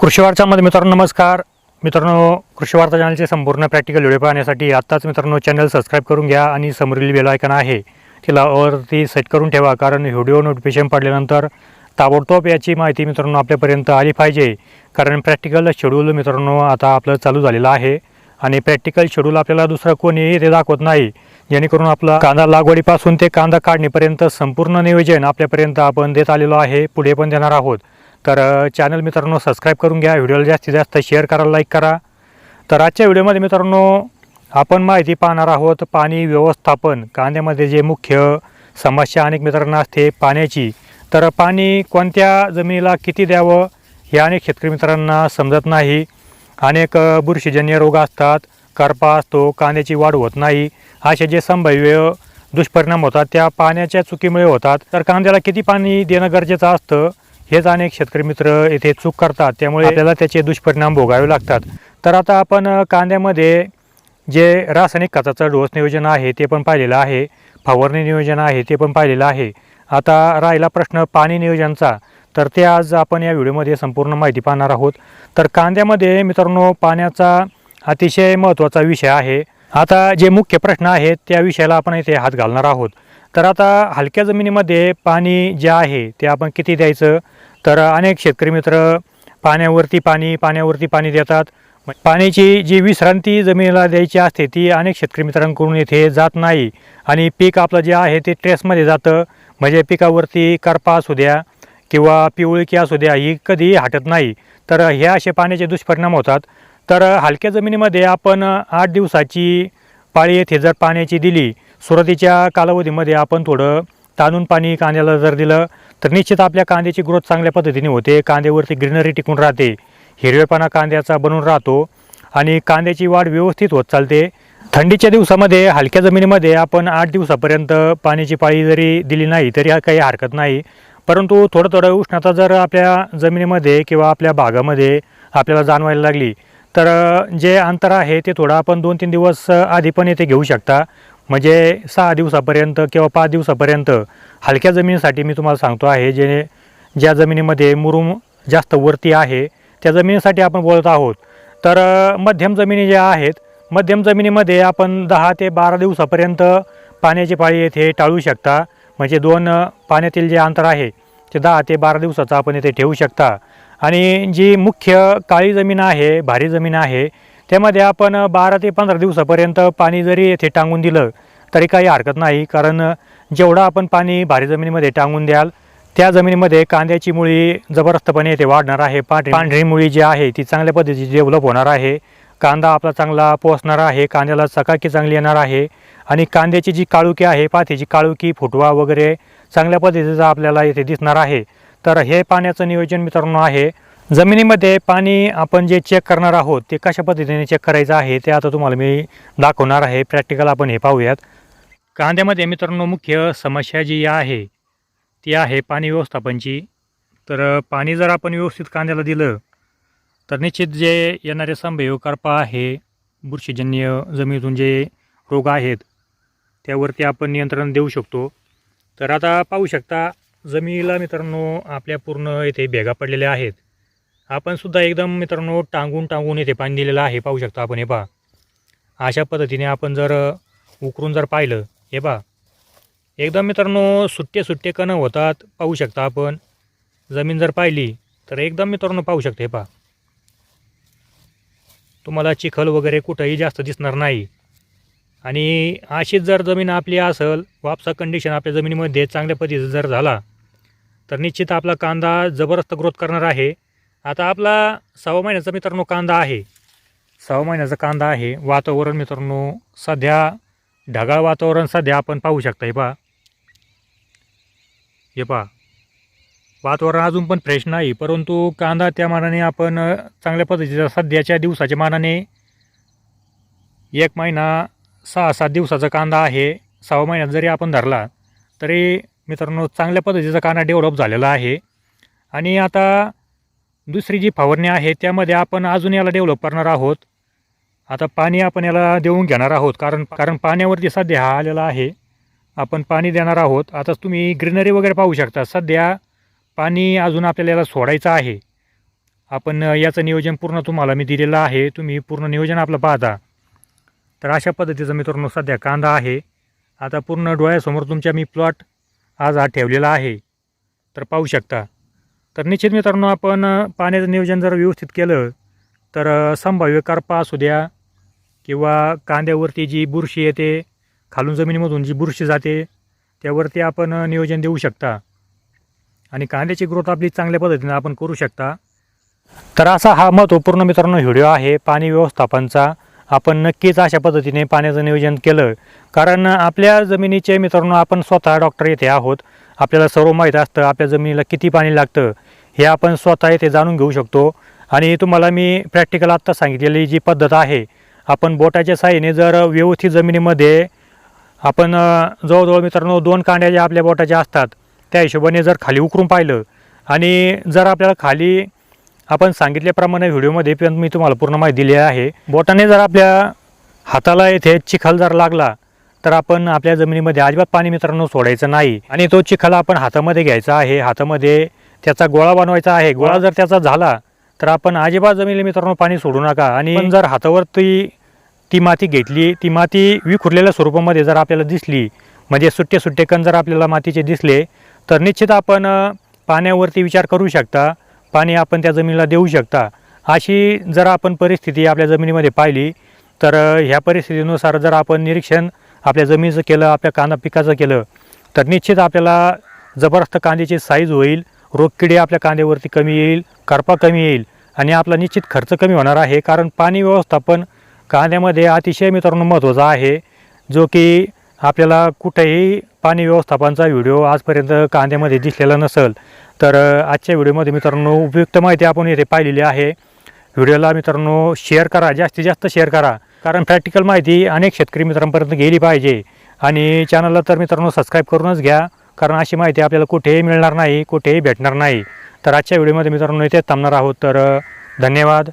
कृषी वार्तामध्ये मित्रांनो नमस्कार. मित्रांनो कृषी वार्ता चॅनलचे संपूर्ण प्रॅक्टिकल व्हिडिओ पाहण्यासाठी आत्ताच मित्रांनो चॅनल सबस्क्राईब करून घ्या आणि समोरील बेल आयकन आहे तिला वरती सेट करून ठेवा कारण व्हिडिओ नोटिफिकेशन पडल्यानंतर ताबडतोब याची माहिती मित्रांनो आपल्यापर्यंत आली पाहिजे. कारण प्रॅक्टिकल शेड्यूल मित्रांनो आता आपलं चालू झालेलं आहे आणि प्रॅक्टिकल शेड्यूल आपल्याला दुसरं कोणीही ते दाखवत नाही. जेणेकरून आपला कांदा लागवडीपासून ते कांदा काढणीपर्यंत संपूर्ण नियोजन आपल्यापर्यंत आपण देत आलेलो आहे पुढे पण देणार आहोत. तर चॅनल मित्रांनो सबस्क्राईब करून घ्या. व्हिडिओला जास्तीत जास्त शेअर करा लाईक करा. तर आजच्या व्हिडिओमध्ये मित्रांनो आपण माहिती पाहणार आहोत पाणी व्यवस्थापन. कांद्यामध्ये जे मुख्य समस्या अनेक मित्रांना असते पाण्याची. तर पाणी कोणत्या जमिनीला किती द्यावं हे अनेक शेतकरी मित्रांना समजत नाही. अनेक बुरशीजन्य रोग असतात. करपा असतो कांद्याची वाढ होत नाही. असे जे संभाव्य दुष्परिणाम होतात त्या पाण्याच्या चुकीमुळे होतात. तर कांद्याला किती पाणी देणं गरजेचं असतं? हेच अनेक शेतकरी मित्र येथे चूक करतात. त्यामुळे आपल्याला त्याचे दुष्परिणाम भोगावे लागतात. तर आता आपण कांद्यामध्ये जे रासायनिक खताचं डोस नियोजन आहे ते पण पाहिलेलं आहे. फवारणी नियोजन आहे ते पण पाहिलेलं आहे. आता राहिला प्रश्न पाणी नियोजनचा. तर ते आज आपण या व्हिडिओमध्ये संपूर्ण माहिती पाहणार आहोत. तर कांद्यामध्ये मित्रांनो पाण्याचा अतिशय महत्त्वाचा विषय आहे. आता जे मुख्य प्रश्न आहेत त्या विषयाला आपण इथे हात घालणार आहोत. तर आता हलक्या जमिनीमध्ये पाणी जे आहे ते आपण किती द्यायचं? तर अनेक शेतकरी मित्र पाण्यावरती पाणी पाण्यावरती पाणी देतात. पाण्याची जी विश्रांती जमिनीला द्यायची असते ती अनेक शेतकरी मित्रांकडून इथे जात नाही. आणि पीक आपलं जे आहे ते ट्रेसमध्ये जातं. म्हणजे पिकावरती करपा असू द्या किंवा पिवळकी असू द्या ही कधीही हटत नाही. तर हे असे पाण्याचे दुष्परिणाम होतात. तर हलक्या जमिनीमध्ये आपण आठ दिवसाची पाळी येथे जर पाण्याची दिली सुरुवातीच्या कालावधीमध्ये आपण थोडं ताणून पाणी कांद्याला जर दिलं तर निश्चित आपल्या कांद्याची ग्रोथ चांगल्या पद्धतीने होते. कांद्यावरती ग्रीनरी टिकून राहते. हिरवेपणा कांद्याचा बनून राहतो आणि कांद्याची वाढ व्यवस्थित होत चालते. थंडीच्या दिवसामध्ये हलक्या जमिनीमध्ये आपण आठ दिवसापर्यंत पाण्याची पाळी जरी दिली नाही तरी काही हरकत नाही. परंतु थोडं थोडं उष्णता जर आपल्या जमिनीमध्ये किंवा आपल्या भागामध्ये आपल्याला जाणवायला लागली तर जे अंतर आहे ते थोडं आपण दोन तीन दिवस आधी पण येथे घेऊ शकता. म्हणजे सहा दिवसापर्यंत किंवा पाच दिवसापर्यंत हलक्या जमिनीसाठी मी तुम्हाला सांगतो आहे जे ज्या जमिनीमध्ये मुरुम जास्त वरती आहे त्या जमिनीसाठी आपण बोलत आहोत. तर मध्यम जमिनी ज्या आहेत मध्यम जमिनीमध्ये आपण दहा ते बारा दिवसापर्यंत पाण्याची पाळी येथे टाळू शकता. म्हणजे दोन पाण्यातील जे अंतर आहे ते दहा ते बारा दिवसाचं आपण येथे ठेवू शकता. आणि जी मुख्य काळी जमीन आहे भारी जमीन आहे त्यामध्ये आपण बारा ते पंधरा दिवसापर्यंत पाणी जरी येथे टांगून दिलं तरी काही हरकत नाही. कारण जेवढं आपण पाणी भारी जमिनीमध्ये टांगून द्याल त्या जमिनीमध्ये कांद्याची मुळी जबरदस्तपणे येथे वाढणार आहे. पांढरी पांढरी मुळी जी आहे ती चांगल्या पद्धतीची डेव्हलप होणार आहे. कांदा आपला चांगला पोचणार आहे कांद्याला चकाकी चांगली येणार आहे. आणि कांद्याची जी काळुकी आहे पाथीची काळुकी फुटवा वगैरे चांगल्या पद्धतीचा आपल्याला इथे दिसणार आहे. तर हे पाण्याचं नियोजन मित्रांनो आहे. जमिनीमध्ये पाणी आपण जे चेक करणार आहोत ते कशा पद्धतीने चेक करायचं आहे ते आता तुम्हाला मी दाखवणार आहे. प्रॅक्टिकल आपण हे पाहूयात. कांद्यामध्ये मित्रांनो मुख्य समस्या जी आहे ती आहे पाणी व्यवस्थापनची. तर पाणी जर आपण व्यवस्थित कांद्याला दिलं तर निश्चित जे येणारे संभाव्य करपा आहे बुरशीजन्य जमिनीतून जे रोग आहेत त्यावरती आपण नियंत्रण देऊ शकतो. तर आता पाहू शकता जमिनीला मित्रांनो आपल्या पूर्ण इथे भेगा पडलेल्या आहेत. आपण सुद्धा एकदम मित्रांनो टांगून टांगून येथे पाणी दिलेलं आहे. पाहू शकता आपण हे पहा. अशा पद्धतीने आपण जर उकरून जर पाहिलं हे पहा. एकदम मित्रांनो सुट्टे सुट्टे कणं होतात. पाहू शकता आपण. जमीन जर पाहिली तर एकदम मित्रांनो पाहू शकते हे पहा. तुम्हाला चिखल वगैरे कुठंही जास्त दिसणार नाही. आणि अशीच जर जमीन आपली असेल वापसा कंडिशन आपल्या जमिनीमध्ये चांगल्या पद्धतीचा जर झाला तर निश्चित आपला कांदा जबरदस्त ग्रोथ करणार आहे. आता आपला सहा महिन्याचा मित्रांनो कांदा आहे. सहा महिन्याचा कांदा आहे. वातावरण मित्रांनो सध्या ढगाळ वातावरण सध्या आपण पाहू शकता. हे पहा. हे पहा. वातावरण अजून पण फ्रेश नाही परंतु कांदा त्या मानाने आपण चांगल्या पद्धतीचा सध्याच्या दिवसाच्या मानाने एक महिना सहा सात दिवसाचा कांदा आहे. सहा महिन्यात जरी आपण धरला तरी मित्रांनो चांगल्या पद्धतीचा कांदा डेव्हलप झालेला आहे. आणि आता दुसरी जी फवारणी आहे त्यामध्ये आपण अजून याला डेव्हलप करणार आहोत. आता पाणी आपण याला देऊन घेणार आहोत कारण कारण पाण्यावरती सध्या हा आलेला आहे. आपण पाणी देणार आहोत. आता तुम्ही ग्रीनरी वगैरे पाहू शकता. सध्या पाणी अजून आपल्याला याला सोडायचं आहे. आपण याचं नियोजन पूर्ण तुम्हाला मी दिलेलं आहे. तुम्ही पूर्ण नियोजन आपलं पाहता. तर अशा पद्धतीचं मित्रांनो सध्या कांदा आहे. आता पूर्ण डोळ्यासमोर तुमच्या मी प्लॉट आज हा ठेवलेला आहे. तर पाहू शकता. तर निश्चित मित्रांनो आपण पाण्याचं नियोजन जर व्यवस्थित केलं तर संभाव्य करपा असू द्या किंवा कांद्यावरती जी बुरशी येते खालून जमिनीमधून जी बुरशी जाते त्यावरती आपण नियोजन देऊ शकता. आणि कांद्याची ग्रोथ आपली चांगल्या पद्धतीने आपण करू शकता. तर असा हा महत्त्वपूर्ण मित्रांनो व्हिडिओ आहे पाणी व्यवस्थापनचा. आपण नक्कीच अशा पद्धतीने पाण्याचं नियोजन केलं. कारण आपल्या जमिनीचे मित्रांनो आपण स्वतः डॉक्टर येथे आहोत. आपल्याला सर्व माहीत असतं आपल्या जमिनीला किती पाणी लागतं हे आपण स्वतः येथे जाणून घेऊ शकतो. आणि तुम्हाला मी प्रॅक्टिकल आत्ता सांगितलेली जी पद्धत आहे आपण बोटाच्या साहाय्याने जर व्यवस्थित जमिनीमध्ये आपण जवळजवळ मित्रांनो दोन कांड्या ज्या आपल्या बोटाच्या असतात त्या हिशोबाने जर खाली उकरून पाहिलं आणि जर आपल्याला खाली आपण सांगितल्याप्रमाणे व्हिडिओमध्ये पण मी तुम्हाला पूर्ण माहिती दिली आहे. बोटाने जर आपल्या हाताला येथे चिखल जर लागला तर आपण आपल्या जमिनीमध्ये अजिबात पाणी मित्रांनो सोडायचं नाही. आणि तो चिखल आपण हातामध्ये घ्यायचा आहे. हातामध्ये त्याचा गोळा बनवायचा आहे. गोळा जर त्याचा झाला तर आपण अजिबात जमिनीला मित्रांनो पाणी सोडू नका. आणि जर हातावरती ती माती घेतली ती माती विखुरलेल्या स्वरूपामध्ये जर आपल्याला दिसली म्हणजे सुट्टे सुट्टे कण जर आपल्याला मातीचे दिसले तर निश्चित आपण पाण्यावरती विचार करू शकता. पाणी आपण त्या जमिनीला देऊ शकता. अशी जर आपण परिस्थिती आपल्या जमिनीमध्ये पाहिली तर ह्या परिस्थितीनुसार जर आपण निरीक्षण आपल्या जमिनीचं केलं आपल्या कांदा पिकाचं केलं तर निश्चित आपल्याला जबरदस्त कांद्याची साईज होईल रोगकिडे आपल्या कांद्यावरती कमी येईल करपा कमी येईल आणि आपला निश्चित खर्च कमी होणार आहे. कारण पाणी व्यवस्थापन कांद्यामध्ये अतिशय मित्रांनो महत्त्वाचा आहे जो की आपल्याला कुठेही पाणी व्यवस्थापनचा व्हिडिओ आजपर्यंत कांद्यामध्ये दिसलेला नसेल तर आजच्या व्हिडिओमध्ये मित्रांनो उपयुक्त माहिती आपण येथे पाहिलेली आहे. व्हिडिओला मित्रांनो शेअर करा जास्तीत जास्त शेअर करा. कारण प्रॅक्टिकल माहिती अनेक शेतकरी मित्रांपर्यंत गेली पाहिजे. आणि चॅनलला तर मित्रांनो सबस्क्राईब करूनच घ्या. कारण अशी माहिती आपल्याला कुठेही मिळणार नाही कुठेही भेटणार नाही. तर आजच्या व्हिडिओमध्ये मित्रांनो इथेच थांबणार आहोत. तर धन्यवाद.